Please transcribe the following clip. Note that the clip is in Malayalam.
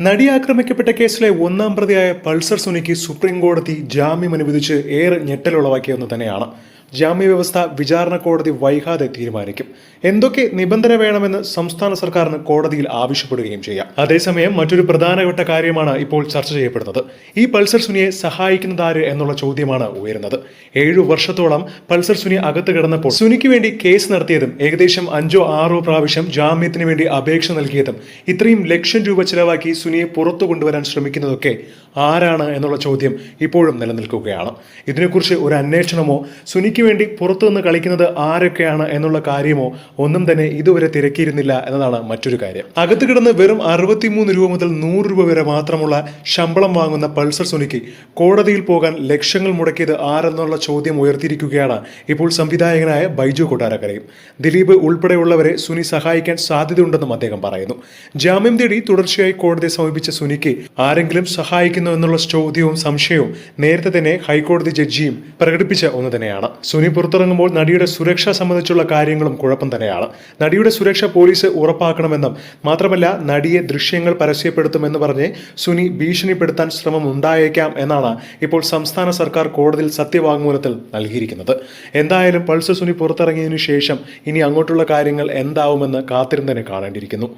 നടി ആക്രമിക്കപ്പെട്ട കേസിലെ ഒന്നാം പ്രതിയായ പൾസർ സുനിക്ക് സുപ്രീം കോടതി ജാമ്യം അനുവദിച്ച് ഏറെ ഞെട്ടലുളവാക്കിയെന്ന് തന്നെയാണ്. ജാമ്യ വ്യവസ്ഥ വിചാരണ കോടതി വൈകാതെ തീരുമാനിക്കും. എന്തൊക്കെ നിബന്ധന വേണമെന്ന് സംസ്ഥാന സർക്കാരിന് കോടതിയിൽ ആവശ്യപ്പെടുകയും ചെയ്യാം. അതേസമയം മറ്റൊരു പ്രധാനപ്പെട്ട കാര്യമാണ് ഇപ്പോൾ ചർച്ച ചെയ്യപ്പെടുന്നത്. ഈ പൾസർ സുനിയെ സഹായിക്കുന്നതാര് എന്നുള്ള ചോദ്യമാണ് ഉയരുന്നത്. ഏഴു വർഷത്തോളം പൾസർ സുനി അകത്ത് കിടന്നപ്പോൾ സുനിക്ക് വേണ്ടി കേസ് നടത്തിയതും ഏകദേശം അഞ്ചോ ആറോ പ്രാവശ്യം ജാമ്യത്തിന് വേണ്ടി അപേക്ഷ നൽകിയതും ഇത്രയും ലക്ഷം രൂപ ചിലവാക്കി സുനിയെ പുറത്തു കൊണ്ടുവരാൻ ശ്രമിക്കുന്നതൊക്കെ ആരാണ് എന്നുള്ള ചോദ്യം ഇപ്പോഴും നിലനിൽക്കുകയാണ്. ഇതിനെക്കുറിച്ച് ഒരു അന്വേഷണമോ സുനിക്ക് വേണ്ടി പുറത്തുനിന്ന് കളിക്കുന്നത് ആരൊക്കെയാണ് എന്നുള്ള കാര്യമോ ഒന്നും തന്നെ ഇതുവരെ തിരക്കിയിരുന്നില്ല എന്നതാണ് മറ്റൊരു കാര്യം. അകത്ത് കിടന്ന് വെറും അറുപത്തിമൂന്ന് രൂപ മുതൽ നൂറ് രൂപ വരെ മാത്രമുള്ള ശമ്പളം വാങ്ങുന്ന പൾസർ സുനിക്ക് കോടതിയിൽ പോകാൻ ലക്ഷങ്ങൾ മുടക്കിയത് ആരെന്നുള്ള ചോദ്യം ഉയർത്തിയിരിക്കുകയാണ് ഇപ്പോൾ സംവിധായകനായ ബൈജു കൊട്ടാരക്കരയും. ദിലീപ് ഉൾപ്പെടെയുള്ളവരെ സുനി സഹായിക്കാൻ സാധ്യതയുണ്ടെന്നും അദ്ദേഹം പറയുന്നു. ജാമ്യം തേടി തുടർച്ചയായി കോടതിയെ സമീപിച്ച സുനിക്ക് ആരെങ്കിലും സഹായിക്കുന്നു എന്നുള്ള ചോദ്യവും സംശയവും നേരത്തെ തന്നെ ഹൈക്കോടതി ജഡ്ജിയും പ്രകടിപ്പിച്ച ഒന്ന് തന്നെയാണ്. സുനി പുറത്തിറങ്ങുമ്പോൾ നടിയുടെ സുരക്ഷ സംബന്ധിച്ചുള്ള കാര്യങ്ങളും കുഴപ്പം തന്നെയാണ്. നടിയുടെ സുരക്ഷ പോലീസ് ഉറപ്പാക്കണമെന്നും മാത്രമല്ല നടിയെ ദൃശ്യങ്ങൾ പരസ്യപ്പെടുത്തുമെന്ന് പറഞ്ഞ് സുനി ഭീഷണിപ്പെടുത്താൻ ശ്രമം ഉണ്ടായേക്കാം എന്നാണ് ഇപ്പോൾ സംസ്ഥാന സർക്കാർ കോടതിയിൽ സത്യവാങ്മൂലത്തിൽ നൽകിയിരിക്കുന്നത്. എന്തായാലും പൾസ് സുനി പുറത്തിറങ്ങിയതിനു ശേഷം ഇനി അങ്ങോട്ടുള്ള കാര്യങ്ങൾ എന്താവുമെന്ന് കാത്തിരുന്ന് തന്നെ കാണേണ്ടിയിരിക്കുന്നു.